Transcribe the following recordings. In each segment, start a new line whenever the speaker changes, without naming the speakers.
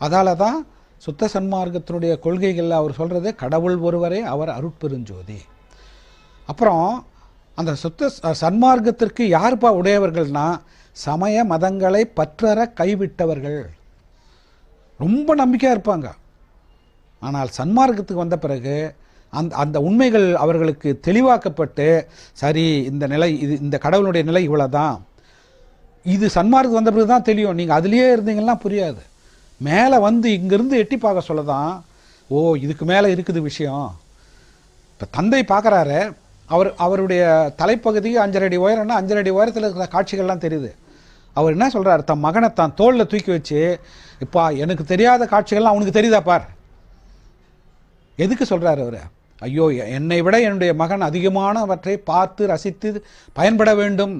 அதால் தான் சுத்த சன்மார்க்கத்தினுடைய கொள்கைகளில் அவர் சொல்கிறது கடவுள் ஒருவரே அவர் அருட்பெருஞ்சோதி. அப்புறம் அந்த சுத்த சன்மார்க்கத்திற்கு யாருப்பா உடையவர்கள்னா சமய மதங்களை பற்றற கைவிட்டவர்கள். ரொம்ப நம்பிக்கையாக இருப்பாங்க. ஆனால் சன்மார்க்கத்துக்கு வந்த பிறகு அந்த அந்த உண்மைகள் அவர்களுக்கு தெளிவாக்கப்பட்டு சரி இந்த நிலை இது இந்த கடவுளுடைய நிலை இவ்வளோ தான் இது சன்மார்க்கு வந்த பிறகு தான் தெரியும். நீங்கள் அதுலேயே இருந்தீங்கன்னா புரியாது. மேலே வந்து இங்கேருந்து எட்டி பார்க்க சொல்ல தான் ஓ இதுக்கு மேலே இருக்குது விஷயம். இப்போ தந்தை பார்க்குறாரு அவர் அவருடைய தலைப்பகுதிக்கு அஞ்சரை அடி உயரம்னா அஞ்சரை அடி உயரத்தில் இருக்கிற காட்சிகள்லாம் தெரியுது. அவர் என்ன சொல்கிறார் தன் மகனை தான் தோளில் தூக்கி வச்சு இப்போ எனக்கு தெரியாத காட்சிகள்லாம் அவனுக்கு தெரியுதா பார். எதுக்கு சொல்கிறார் அவர்? ஐயோ என்னை விட என்னுடைய மகன் அதிகமானவற்றை பார்த்து ரசித்து பயன்பட வேண்டும்.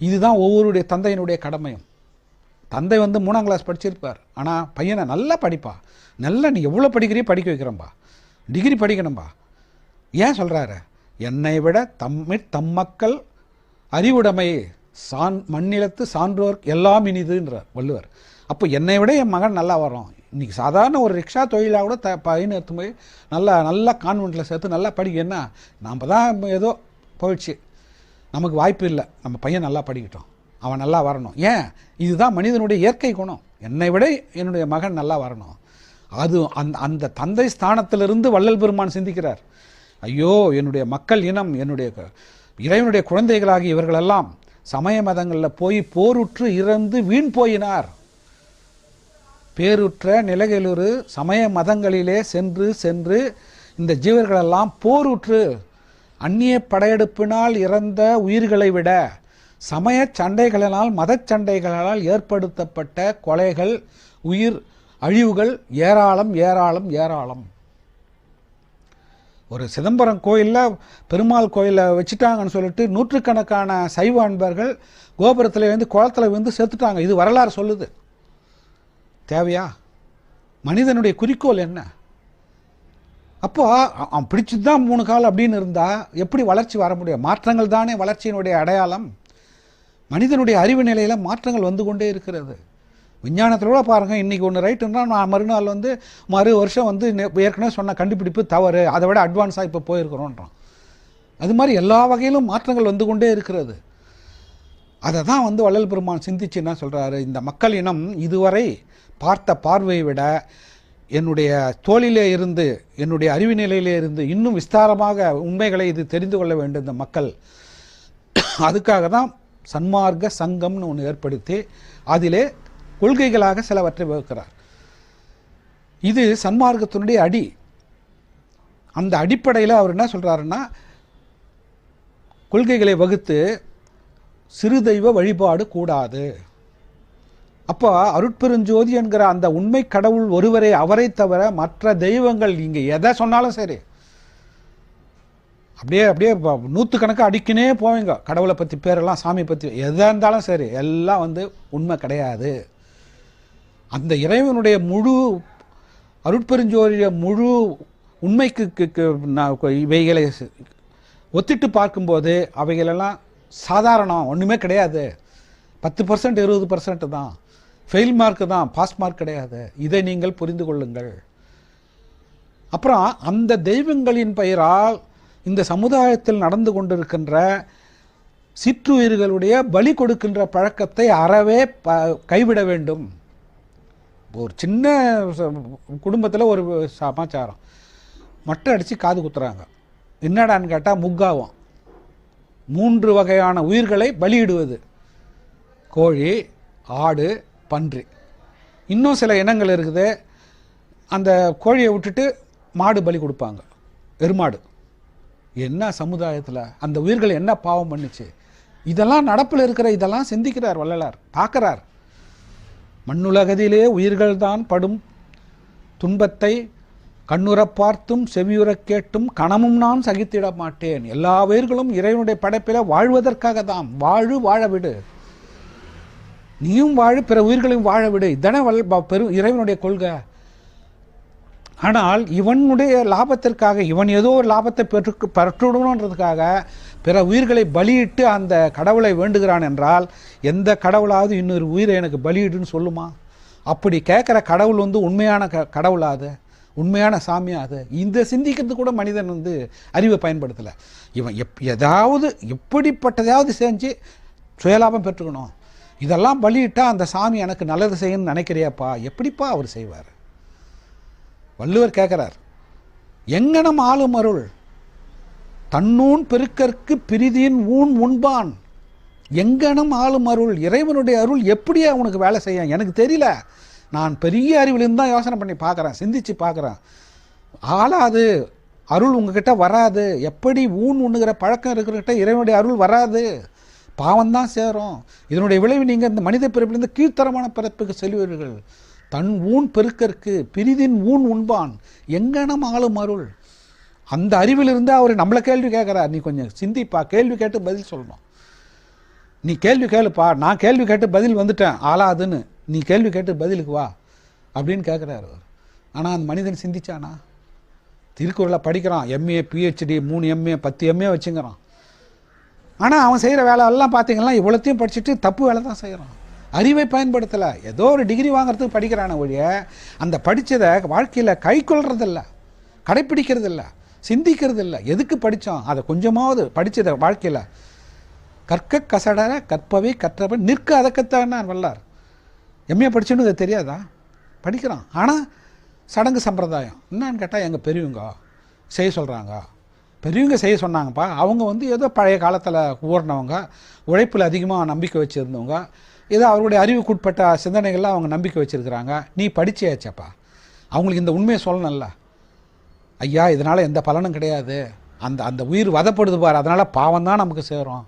இதுதான் ஒவ்வொருடைய தந்தையினுடைய கடமையும். தந்தை வந்து மூணாம் கிளாஸ் படிச்சிருப்பார். ஆனால் பையனை நல்லா படிப்பா. நல்லா நீ எவ்வளோ படிக்கிறியோ படிக்க வைக்கிறேன்பா. டிகிரி படிக்கணும்பா. ஏன் சொல்கிறாரு என்னை விட தம்மிற் தம்மக்கள் அறிவுடைமை சான் மண்ணிலத்து சான்றோர் எல்லாம் இனிதுன்றார் வள்ளுவர். அப்போ என்னை விட என் மகன் நல்லா வரும் இன்றைக்கி சாதாரண ஒரு ரிக்ஷா தொழிலாக கூட த பையன் எடுத்து போய் நல்லா நல்லா கான்வெண்ட்டில் சேர்த்து நல்லா படிக்க என்ன? நாம் தான் ஏதோ போயிடுச்சு. நமக்கு வாய்ப்பு இல்லை. நம்ம பையன் நல்லா படிக்கட்டும். அவன் நல்லா வரணும். ஏன்? இதுதான் மனிதனுடைய இயற்கை குணம். என்னை விட என்னுடைய மகன் நல்லா வரணும். அது அந்த அந்த தந்தை ஸ்தானத்திலிருந்து வள்ளல் பெருமான் சிந்திக்கிறார். ஐயோ என்னுடைய மக்கள் இனம் என்னுடைய இறைவனுடைய குழந்தைகளாகிய இவர்களெல்லாம் சமய மதங்களில் போய் போருற்று இறந்து வீண் போயினார். பேருற்ற நிலைகளொரு சமய மதங்களிலே சென்று சென்று இந்த ஜீவர்களெல்லாம் போருற்று அந்நிய படையெடுப்பினால் இறந்த உயிர்களை விட சமய சண்டைகளினால் மதச் சண்டைகளால் ஏற்படுத்தப்பட்ட கொலைகள் உயிர் அழிவுகள் ஏராளம் ஏராளம் ஏராளம். ஒரு சிதம்பரம் கோயிலில் பெருமாள் கோயிலில் வச்சுட்டாங்கன்னு சொல்லிட்டு நூற்றுக்கணக்கான சைவ அன்பர்கள் கோபுரத்தில் வந்து குளத்தில் வந்து செத்துட்டாங்க. இது வரலாறு சொல்லுது. தேவையா? மனிதனுடைய குறிக்கோள் என்ன? அப்போ அவன் பிடிச்சது தான் மூணு கால் அப்படின்னு இருந்தால் எப்படி வளர்ச்சி வர முடியும்? மாற்றங்கள் தானே வளர்ச்சியினுடைய அடையாளம். மனிதனுடைய அறிவு நிலையில் மாற்றங்கள் வந்து கொண்டே இருக்கிறது. விஞ்ஞானத்தில் கூட பாருங்கள் இன்றைக்கி ஒன்று ரைட்டுன்னா நான் மறுநாள் வந்து மறு வருஷம் வந்து ஏற்கனவே சொன்ன கண்டுபிடிப்பு தவறு அதை விட அட்வான்ஸாக இப்போ போயிருக்கிறோன்றான் அது மாதிரி எல்லா வகையிலும் மாற்றங்கள் வந்து கொண்டே இருக்கிறது. அதை தான் வந்து வள்ளல் பெருமான் சிந்திச்சு என்ன சொல்கிறாரு இந்த மக்கள் இனம் இதுவரை பார்த்த பார்வையை விட என்னுடைய தோளிலே இருந்து என்னுடைய அறிவு நிலையிலே இருந்து இன்னும் விஸ்தாரமாக உண்மைகளை இது தெரிந்து கொள்ள வேண்டும் இந்த மக்கள். அதுக்காக தான் சன்மார்க்க சங்கம்னு ஒன்று ஏற்படுத்தி அதிலே கொள்கைகளாக சிலவற்றை வகுக்கிறார். இது சன்மார்க்கத்தினுடைய அடி. அந்த அடிப்படையில் அவர் என்ன சொல்கிறாருன்னா கொள்கைகளை வகுத்து சிறு தெய்வ வழிபாடு கூடாது. அப்போ அருட்பெருஞ்சோதி என்கிற அந்த உண்மை கடவுள் ஒருவரே அவரை தவிர மற்ற தெய்வங்கள் இங்கே எதை சொன்னாலும் சரி அப்படியே அப்படியே நூற்றுக்கணக்காக நூற்றுக்கணக்கு அடிக்கினே போவீங்க. கடவுளை பற்றி பேரெல்லாம் சாமி பற்றி எதாக இருந்தாலும் சரி எல்லாம் வந்து உண்மை கிடையாது. அந்த இறைவனுடைய முழு அருட்பெருஞ்சோரிய முழு உண்மைக்கு நான் இவைகளை ஒத்திட்டு பார்க்கும்போது அவைகளெல்லாம் சாதாரணம் ஒன்றுமே கிடையாது. பத்து பர்சன்ட் இருபது பர்சன்ட் தான். ஃபெயில் மார்க்கு தான் பாஸ் மார்க் கிடையாது. இதை நீங்கள் புரிந்து கொள்ளுங்கள். அப்புறம் அந்த தெய்வங்களின் பெயரால் இந்த சமுதாயத்தில் நடந்து கொண்டிருக்கின்ற சிற்றுயிர்களுடைய பலி கொடுக்கின்ற பழக்கத்தை அறவே ப கைவிட வேண்டும். ஒரு சின்ன குடும்பத்தில் ஒரு சமாச்சாரம். மட்டை அடித்து காது குத்துறாங்க. என்னடான்னு கேட்டால் முக்காவும் மூன்று வகையான உயிர்களை பலியிடுவது. கோழி ஆடு பன்றி. இன்னும் சில இனங்கள் இருக்குது. அந்த கோழியை விட்டுட்டு மாடு பலி கொடுப்பாங்க. எருமாடு. என்ன சமுதாயத்தில்? அந்த உயிர்கள் என்ன பாவம் பண்ணுச்சு? இதெல்லாம் நடப்பில் இருக்கிற இதெல்லாம் சிந்திக்கிறார் வள்ளலார் பார்க்குறார். மண்ணுலகதிலே உயிர்கள்தான் படும். துன்பத்தை கண்ணுறப் பார்த்தும் செவியுறக் கேட்டும் கணமும் நான் சகித்திட மாட்டேன். எல்லா உயிர்களும் இறைவனுடைய படைப்பில் வாழ்வதற்காக தான் வாழு வாழ விடு நீயும் வாழு பிற உயிர்களையும் வாழ விடு இதானே வல் பெரும் இறைவனுடைய கொள்கை. ஆனால் இவனுடைய லாபத்திற்காக இவன் ஏதோ ஒரு லாபத்தை பெற்று பெற்றுடணுன்றதுக்காக பிற உயிர்களை பலியிட்டு அந்த கடவுளை வேண்டுகிறான் என்றால் எந்த கடவுளாவது இன்னொரு உயிரை எனக்கு பலியிடுன்னு சொல்லுமா? அப்படி கேட்குற கடவுள் வந்து உண்மையான க கடவுளாது உண்மையான சாமியாக அது இந்த சிந்திக்கிறது கூட மனிதன் வந்து அறிவை பயன்படுத்தலை. இவன் எப் ஏதாவது எப்படிப்பட்டதாவது செஞ்சு சுயலாபம் பெற்றுக்கணும். இதெல்லாம் பலியிட்டால் அந்த சாமி எனக்கு நல்லது செய்யணும்னு நினைக்கிறியாப்பா. எப்படிப்பா அவர் செய்வார்? வள்ளுவர் கேட்குறார் எங்கனம் ஆளும் அருள் தன்னூன் பெருக்கற்கு பிரிதியின் ஊன் உண்பான் எங்கனம் ஆளும் அருள் இறைவனுடைய அருள் எப்படியா உனக்கு வேலை செய்ய எனக்கு தெரியல. நான் பெரிய அறிவிலிருந்து தான் யோசனை பண்ணி பார்க்குறேன் சிந்திச்சு பார்க்குறேன் ஆளாது அருள் உங்ககிட்ட வராது. எப்படி ஊன் உண்ணுகிற பழக்கம் இருக்கிறக்கிட்ட இறைவனுடைய அருள் வராது? பாவம்தான் சேரும். இதனுடைய விளைவு நீங்கள் இந்த மனித பிறப்பிலிருந்து கீழ்த்தரமான பிறப்புக்கு செல்வீர்கள். தன் ஊன் பெருக்கற்கு பிரிதின் ஊன் உண்பான் எங்கனம் ஆளும் அருள். அந்த அறிவிலிருந்து அவர் நம்மளை கேள்வி கேட்குறார். நீ கொஞ்சம் சிந்திப்பா கேள்வி கேட்டு பதில் சொல்லணும். நீ கேள்வி கேளுப்பா நான் கேள்வி கேட்டு பதில் வந்துட்டேன் ஆளாதுன்னு. நீ கேள்வி கேட்டு பதிலுக்கு வா அப்படின்னு கேட்குறாரு அவர். ஆனால் அந்த மனிதன் சிந்திச்சானா? திருக்குறளை படிக்கிறான். எம்ஏ பிஹெச்டி மூணு எம்ஏ பத்து எம்ஏ வச்சுங்கிறான். ஆனால் அவன் செய்கிற வேலை எல்லாம் பார்த்தீங்கன்னா இவ்வளோத்தையும் படிச்சுட்டு தப்பு வேலை தான் செய்கிறான். அறிவை பயன்படுத்தலை. ஏதோ ஒரு டிகிரி வாங்குறதுக்கு படிக்கிறான ஒழிய அந்த படித்ததை வாழ்க்கையில் கை கொள்றதில்ல கடைப்பிடிக்கிறதில்ல சிந்திக்கிறதில்ல. எதுக்கு படித்தோம் அதை கொஞ்சமாவது படித்ததை வாழ்க்கையில். கற்க கசடர கற்பவை கற்றவன் நிற்க அதக்கத்தான் வல்லார். எம்ஏ படிச்சுன்னு அது தெரியாதா? படிக்கிறான். ஆனால் சடங்கு சம்பிரதாயம். என்னான்னு கேட்டால் எங்கள் பெரியவங்க செய்ய சொல்கிறாங்க பெரியவங்க செய்ய சொன்னாங்கப்பா. அவங்க வந்து ஏதோ பழைய காலத்தில் ஊறினவங்க உழைப்பில் அதிகமாக நம்பிக்கை வச்சுருந்தவங்க ஏதோ அவருடைய அறிவுக்குட்பட்ட சிந்தனைகள்லாம் அவங்க நம்பிக்கை வச்சுருக்கிறாங்க. நீ படிச்சியாச்சப்பா? அவங்களுக்கு இந்த உண்மையை சொல்லணும்ல. ஐயா இதனால் எந்த பலனும் கிடையாது. அந்த அந்த உயிர் வதப்படுது பார். அதனால் பாவம் தான் நமக்கு சேரும்.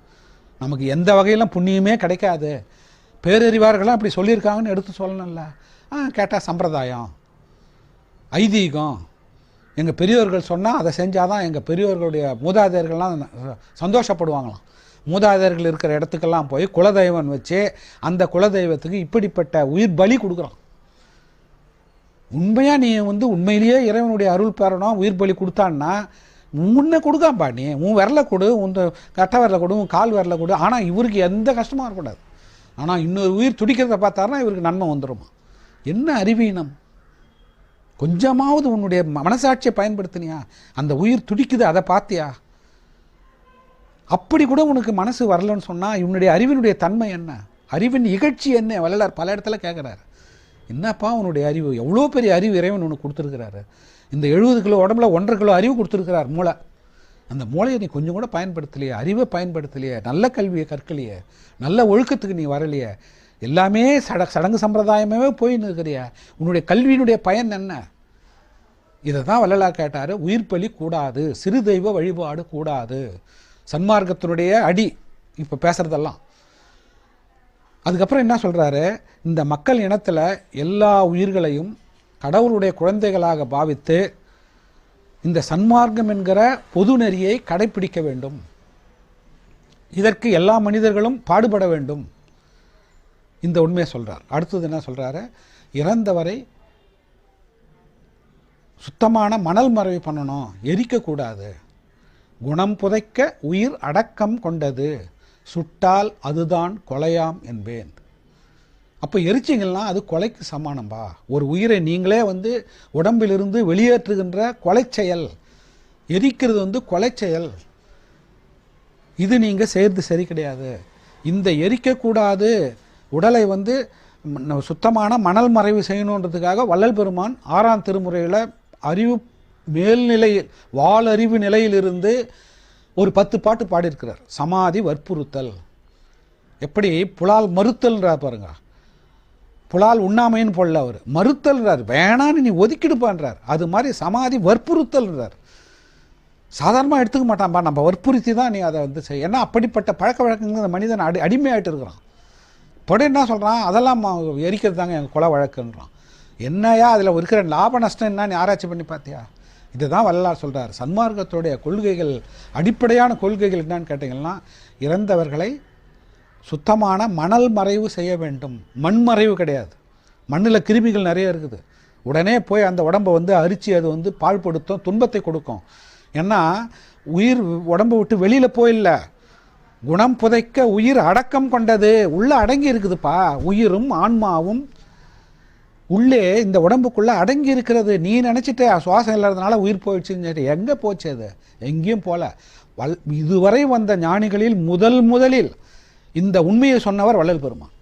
நமக்கு எந்த வகையிலும் புண்ணியமே கிடைக்காது. பேரறிவார்கள்லாம் அப்படி சொல்லியிருக்காங்கன்னு எடுத்து சொல்லணும்ல. ஆ கேட்டால் சம்பிரதாயம். ஐதீகம். எங்கள் பெரியோர்கள் சொன்னால் அதை செஞ்சால் தான் எங்கள் பெரியோர்களுடைய மூதாதையர்கள்லாம் சந்தோஷப்படுவாங்களாம். மூதாதையர்கள் இருக்கிற இடத்துக்கெல்லாம் போய் குலதெய்வம் வச்சு அந்த குலதெய்வத்துக்கு இப்படிப்பட்ட உயிர் பலி கொடுக்குறான். உண்மையாக நீ வந்து உண்மையிலேயே இறைவனுடைய அருள் பெறணும் உயிர் பலி கொடுத்தான்னா முன்னே கொடுக்காம்பா நீ. உன் விரல கொடு உன் கட்ட விரல கொடு உன் கால் விரல கொடு. ஆனால் இவருக்கு எந்த கஷ்டமாக இருக்கக்கூடாது ஆனால் இன்னொரு உயிர் துடிக்கிறத பார்த்தாருன்னா இவருக்கு நன்மை வந்துடுமா என்ன அறிவீனம்? கொஞ்சமாவது உன்னுடைய மனசாட்சியை பயன்படுத்தினியா? அந்த உயிர் துடிக்குது அதை பார்த்தியா? அப்படி கூட உனக்கு மனசு வரலன்னு சொன்னால் இவனுடைய அறிவினுடைய தன்மை என்ன? அறிவின் இகழ்ச்சி என்ன? வள்ளலார் பல இடத்துல கேட்குறாரு என்னப்பா உன்னுடைய அறிவு? எவ்வளோ பெரிய அறிவு இறைவன் உனக்கு கொடுத்துருக்கிறாரு? இந்த எழுபது கிலோ உடம்புல ஒன்றரை கிலோ அறிவு கொடுத்துருக்கிறார் மூளை. அந்த மூளையை நீ கொஞ்சம் கூட பயன்படுத்தலையே அறிவை பயன்படுத்தலையே நல்ல கல்வியை கற்கலையே நல்ல ஒழுக்கத்துக்கு நீ வரலையே எல்லாமே சட சடங்கு சம்பிரதாயமே போயின்னு இருக்கிறிய. உன்னுடைய கல்வியினுடைய பயன் என்ன? இதை தான் வள்ளலார் கேட்டார் உயிர் பலி கூடாது சிறு தெய்வ வழிபாடு கூடாது. சன்மார்க்கத்தினுடைய அடி இப்போ பேசுகிறதெல்லாம் அதுக்கப்புறம் என்ன சொல்கிறாரு இந்த மக்கள் இனத்தில் எல்லா உயிர்களையும் கடவுளுடைய குழந்தைகளாக பாவித்து இந்த சன்மார்க்கம் என்கிற பொது நெறியை கடைப்பிடிக்க வேண்டும். இதற்கு எல்லா மனிதர்களும் பாடுபட வேண்டும். இந்த உண்மையை சொல்கிறார் அடுத்தது என்ன சொல்கிறாரு இறந்தவரை சுத்தமான மணல் மறைவு பண்ணணும். எரிக்கக்கூடாது. குணம் புதைக்க உயிர் அடக்கம் கொண்டது. சுட்டால் அதுதான் கொலையாம் என்பேன். அப்போ எரிச்சிங்கன்னா அது கொலைக்கு சமானம்பா. ஒரு உயிரை நீங்களே வந்து உடம்பிலிருந்து வெளியேற்றுகின்ற கொலை செயல். எரிக்கிறது வந்து கொலை செயல். இது நீங்கள் செய்கிறது சரி கிடையாது. இந்த எரிக்கக்கூடாது. உடலை வந்து சுத்தமான மணல் மறைவு செய்யணுன்றதுக்காக வள்ளல் பெருமான் ஆறாம் திருமுறையில் அறிவு மேல்நிலையில் வாழறிவு நிலையிலிருந்து ஒரு பத்து பாட்டு பாடியிருக்கிறார். சமாதி வற்புறுத்தல். எப்படி? புலால் மறுத்தல்ன்றார் பாருங்க. புலால் உண்ணாமைன்னு போடல அவர். மறுத்தல்ன்றார் வேணான்னு நீ ஒதுக்கிடுப்பான்றார். அது மாதிரி சமாதி வற்புறுத்தல்ன்றார் சாதாரணமாக எடுத்துக்க மாட்டான்பா. நம்ம வற்புறுத்தி தான் நீ அதை வந்து செய். ஏன்னா அப்படிப்பட்ட பழக்க வழக்கங்கள் அந்த மனிதன் அடி அடிமையாகிட்டு இருக்கிறான். படம் என்ன சொல்கிறான் அதெல்லாம் எரிக்கிறது தாங்க எங்கள் கொலை வழக்குன்றான். என்னையா அதில் இருக்கிற லாப நஷ்டம் என்ன நீ ஆராய்ச்சி பண்ணி பார்த்தியா? இதுதான் வள்ளலார் சொல்கிறார் சன்மார்க்கத்துடைய கொள்கைகள் அடிப்படையான கொள்கைகள் என்னன்னு கேட்டிங்கன்னா இறந்தவர்களை சுத்தமான மணல் மறைவு செய்ய வேண்டும். மண் மறைவு கிடையாது. மண்ணில் கிருமிகள் நிறைய இருக்குது. உடனே போய் அந்த உடம்பை வந்து அரிச்சு அது வந்து பாழ்படுத்தும் துன்பத்தை கொடுக்கும். ஏன்னா உயிர் உடம்பை விட்டு வெளியில் போயில்ல. குணம் புதைக்க உயிர் அடக்கம் கொண்டது. உள்ளே அடங்கி இருக்குதுப்பா. உயிரும் ஆன்மாவும் உள்ளே இந்த உடம்புக்குள்ளே அடங்கி இருக்கிறது. நீ நினச்சிட்டு சுவாசம் இல்லாததுனால உயிர் போயிடுச்சுன்னு சொல்லிட்டு எங்கே போச்சு அது? எங்கேயும் போல. வல் இதுவரை வந்த ஞானிகளில் முதல் முதலில் இந்த உண்மையை சொன்னவர் வள்ளல் பெருமான்.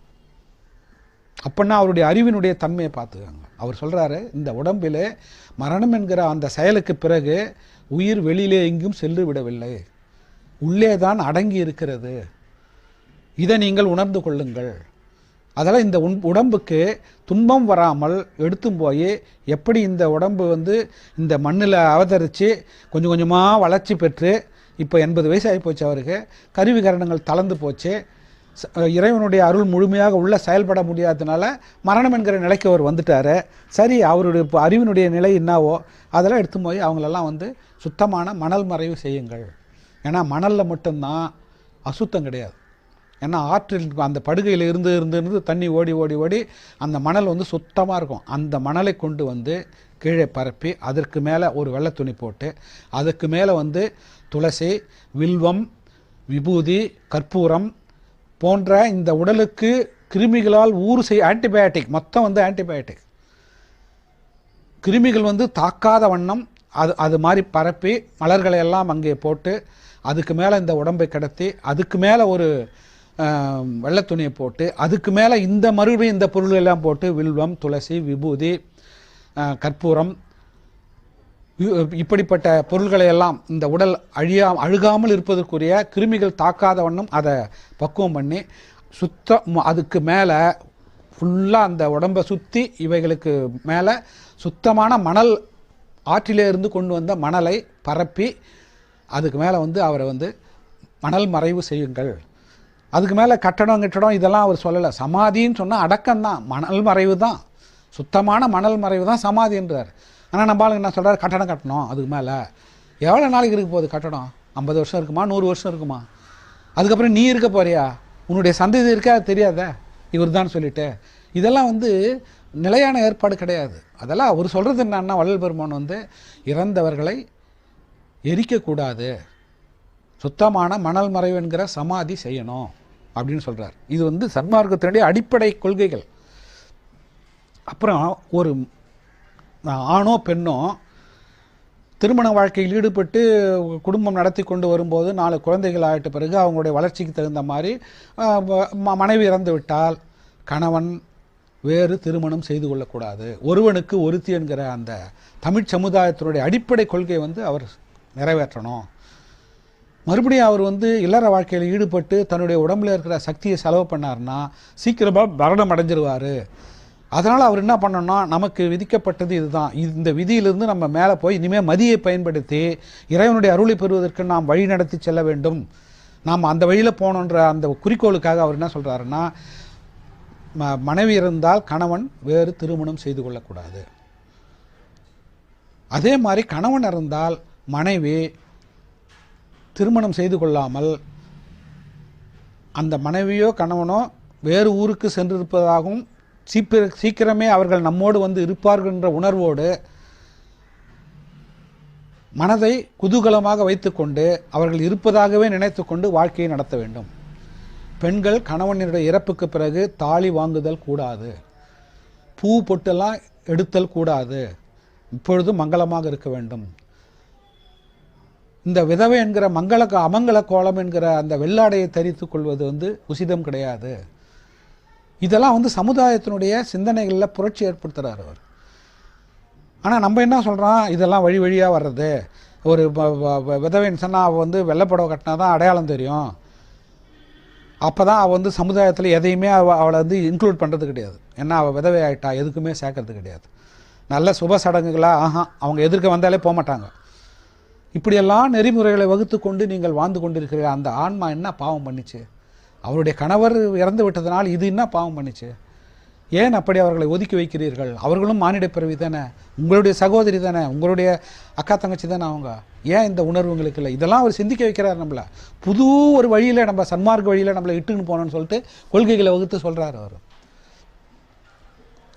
அப்படின்னா அவருடைய அறிவினுடைய தன்மையை பார்த்துக்காங்க. அவர் சொல்கிறாரு இந்த உடம்பில் மரணம் என்கிற அந்த செயலுக்கு பிறகு உயிர் வெளியிலே எங்கும் சென்று விடவில்லை. உள்ளே தான் அடங்கி இருக்கிறது. இதை நீங்கள் உணர்ந்து கொள்ளுங்கள். அதெல்லாம் இந்த உன் உடம்புக்கு துன்பம் வராமல் எடுத்தும் போய் எப்படி இந்த உடம்பு வந்து இந்த மண்ணில் அவதரித்து கொஞ்சம் கொஞ்சமாக வளர்ச்சி பெற்று இப்போ எண்பது வயசு ஆகி போச்சு அவருக்கு. கருவி கரணங்கள் தளர்ந்து போச்சு. ச- இறைவனுடைய அருள் முழுமையாக உள்ள செயல்பட முடியாததுனால மரணம் என்கிற நிலைக்கு அவர் வந்துட்டார். சரி அவருடைய இப்போ அறிவினுடைய நிலை என்னவோ அதெல்லாம் எடுத்து போய் அவங்களெல்லாம் வந்து சுத்தமான மணல் மறைவு செய்யுங்கள். ஏன்னா மணலில் மட்டும்தான் அசுத்தம் கிடையாது. ஏன்னா ஆற்றில் அந்த படுகையில் இருந்து இருந்து இருந்து தண்ணி ஓடி ஓடி ஓடி அந்த மணல் வந்து சுத்தமாக இருக்கும். அந்த மணலை கொண்டு வந்து கீழே பரப்பி அதற்கு மேலே ஒரு வெள்ளை துணி போட்டு அதுக்கு மேலே வந்து துளசி வில்வம் விபூதி கற்பூரம் போன்ற இந்த உடலுக்கு கிருமிகளால் ஊறு செய் ஆன்டிபயோட்டிக் மொத்தம் வந்து ஆன்டிபயோட்டிக் கிருமிகள் வந்து தாக்காத வண்ணம் அது அது மாதிரி பரப்பி மலர்களை எல்லாம் அங்கே போட்டு அதுக்கு மேலே இந்த உடம்பை கடத்தி அதுக்கு மேலே ஒரு வெள்ளத்துணியை துணியை போட்டு அதுக்கு மேலே இந்த மறுபடியும் இந்த பொருள் எல்லாம் போட்டு வில்வம் துளசி விபூதி கற்பூரம் இப்படிப்பட்ட பொருள்களை எல்லாம் இந்த உடல் அழியா அழுகாமல் இருப்பதற்குரிய கிருமிகள் தாக்காத வண்ணம் அதை பக்குவம் பண்ணி சுத்த அதுக்கு மேலே ஃபுல்லாக அந்த உடம்பை சுற்றி இவைகளுக்கு மேலே சுத்தமான மணல் ஆற்றிலே இருந்து கொண்டு வந்த மணலை பரப்பி அதுக்கு மேலே வந்து அவரை வந்து மணல் மறைவு செய்யுங்கள். அதுக்கு மேலே கட்டடம் கட்டடம் இதெல்லாம் அவர் சொல்லலை. சமாதின்னு சொன்னால் அடக்கம்தான். மணல் மறைவு தான் சுத்தமான மணல் மறைவு தான் சமாதின்றார் ஆனால் நம்ம ஆளுங்க என்ன சொல்கிறார் கட்டடம் கட்டணும் அதுக்கு மேலே. எவ்வளோ நாளைக்கு இருக்க போகுது கட்டடம்? ஐம்பது வருஷம் இருக்குமா? நூறு வருஷம் இருக்குமா? அதுக்கப்புறம் நீ இருக்க போறியா? உன்னுடைய சந்ததி இருக்கா? அது இவர் தான் சொல்லிட்டு. இதெல்லாம் வந்து நிலையான ஏற்பாடு கிடையாது. அதெல்லாம் அவர் சொல்கிறது என்னன்னா வள்ளல் பெருமான் வந்து இறந்தவர்களை எரிக்கக்கூடாது. சுத்தமான மணல் மறைவு என்கிற சமாதி செய்யணும். அப்படின்னு சொல்கிறார் இது வந்து சன்மார்க்கத்தினுடைய அடிப்படை கொள்கைகள். அப்புறம் ஒரு ஆணோ பெண்ணோ திருமண வாழ்க்கையில் ஈடுபட்டு குடும்பம் நடத்தி கொண்டு வரும்போது நாலு குழந்தைகள் ஆகிட்ட பிறகு அவங்களுடைய வளர்ச்சிக்கு தகுந்த மாதிரி ம- மனைவி இறந்து விட்டால் கணவன் வேறு திருமணம் செய்து கொள்ளக்கூடாது. ஒருவனுக்கு ஒருத்தி என்கிற அந்த தமிழ் சமுதாயத்தினுடைய அடிப்படை கொள்கையை வந்து அவர் நிறைவேற்றணும். மறுபடியும் அவர் வந்து இல்லற வாழ்க்கையில் ஈடுபட்டு தன்னுடைய உடம்புல இருக்கிற சக்தியை செலவு பண்ணாருன்னா சீக்கிரமாக மரணம் அடைஞ்சிருவார். அதனால் அவர் என்ன பண்ணணும்னா நமக்கு விதிக்கப்பட்டது இதுதான். இந்த விதியிலிருந்து நம்ம மேலே போய் இனிமேல் மதியை பயன்படுத்தி இறைவனுடைய அருளை பெறுவதற்கு நாம் வழி நடத்தி செல்ல வேண்டும். நாம் அந்த வழியில் போகணுன்ற அந்த குறிக்கோளுக்காக அவர் என்ன சொல்கிறாருன்னா ம மனைவி இருந்தால் கணவன் வேறு திருமணம் செய்து கொள்ளக்கூடாது. அதே மாதிரி கணவன் இருந்தால் மனைவி திருமணம் செய்து கொள்ளாமல் அந்த மனைவியோ கணவனோ வேறு ஊருக்கு சென்றிருப்பதாகவும் சீக்கிர சீக்கிரமே அவர்கள் நம்மோடு வந்து இருப்பார்கள் என்ற உணர்வோடு மனதை குதூகலமாக வைத்துக்கொண்டு அவர்கள் இருப்பதாகவே நினைத்துக்கொண்டு வாழ்க்கையை நடத்த வேண்டும். பெண்கள் கணவனுடைய இறப்புக்கு பிறகு தாலி வாங்குதல் கூடாது. பூ பொட்டெல்லாம் எடுத்தல் கூடாது. இப்பொழுது மங்களமாக இருக்க வேண்டும். இந்த விதவை என்கிற மங்கள அமங்கல கோலம் என்கிற அந்த வெள்ளாடையை தரித்து கொள்வது வந்து உசிதம் கிடையாது. இதெல்லாம் வந்து சமுதாயத்தினுடைய சிந்தனைகளில் புரட்சி ஏற்படுத்துகிறார் அவர். ஆனால் நம்ம என்ன சொல்கிறோம் இதெல்லாம் வழி வழியாக வர்றது. ஒரு வ- வ- வ- விதவைன்னு சொன்னால் அவள் வந்து வெள்ளைப்படவை கட்டினா தான் அடையாளம் தெரியும். அப்போ தான் அவள் வந்து சமுதாயத்தில் எதையுமே அவ அவளை வந்து இன்க்ளூட் பண்ணுறது கிடையாது. ஏன்னா அவள் விதவை ஆகிட்டா எதுக்குமே சேர்க்கறது கிடையாது. நல்ல சுப சடங்குகளாக ஆஹா அவங்க எதிர்க்க வந்தாலே போக மாட்டாங்க இப்படியெல்லாம் நெறிமுறைகளை வகுத்து கொண்டு நீங்கள் வாழ்ந்து கொண்டிருக்கிற அந்த ஆன்மா என்ன பாவம் பண்ணிச்சு? அவருடைய கணவர் இறந்து விட்டதனால் இது என்ன பாவம் பண்ணிச்சு? ஏன் அப்படி அவர்களை ஒதுக்கி வைக்கிறீர்கள்? அவர்களும் மானிட பிறவி தானே? உங்களுடைய சகோதரி தானே? உங்களுடைய அக்கா தங்கச்சி தானே அவங்க? ஏன் இந்த உணர்வு உங்களுக்கு இல்லை? இதெல்லாம் அவர் சிந்திக்க வைக்கிறார் நம்மளை. புது ஒரு வழியில் நம்ம சன்மார்க்க வழியில் நம்மளை இட்டுன்னு போனோம்னு சொல்லிட்டு கொள்கைகளை வகுத்து சொல்கிறார் அவர்.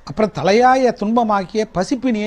அப்புறம் தலையாய துன்பமாக்கிய பசிப்பினியை